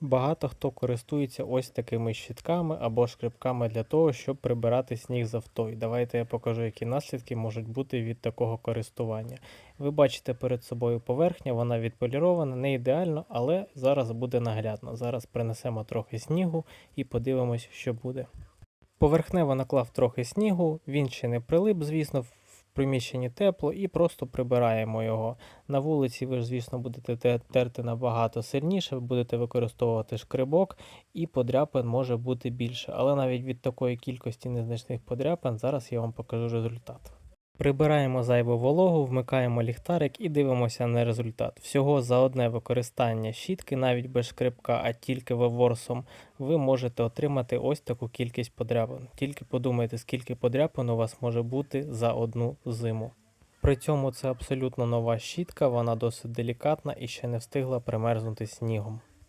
Багато хто користується ось такими щітками або шкребками для того, щоб прибирати сніг з авто. І давайте я покажу, які наслідки можуть бути від такого користування. Ви бачите перед собою поверхня, вона відполірована, не ідеально, але зараз буде наглядно. Зараз принесемо трохи снігу і подивимось, що буде. Поверхнево наклав трохи снігу, він ще не прилип, звісно, приміщенні тепло, і просто прибираємо його. На вулиці ви ж, звісно, будете терти набагато сильніше, будете використовувати шкребок, і подряпин може бути більше. Але навіть від такої кількості незначних подряпин зараз я вам покажу результат. Прибираємо зайву вологу, вмикаємо ліхтарик і дивимося на результат. Всього за одне використання щітки, навіть без шкребка, а тільки веворсом, ви можете отримати ось таку кількість подряпин. Тільки подумайте, скільки подряпин у вас може бути за одну зиму. При цьому це абсолютно нова щітка, вона досить делікатна і ще не встигла примерзнути снігом.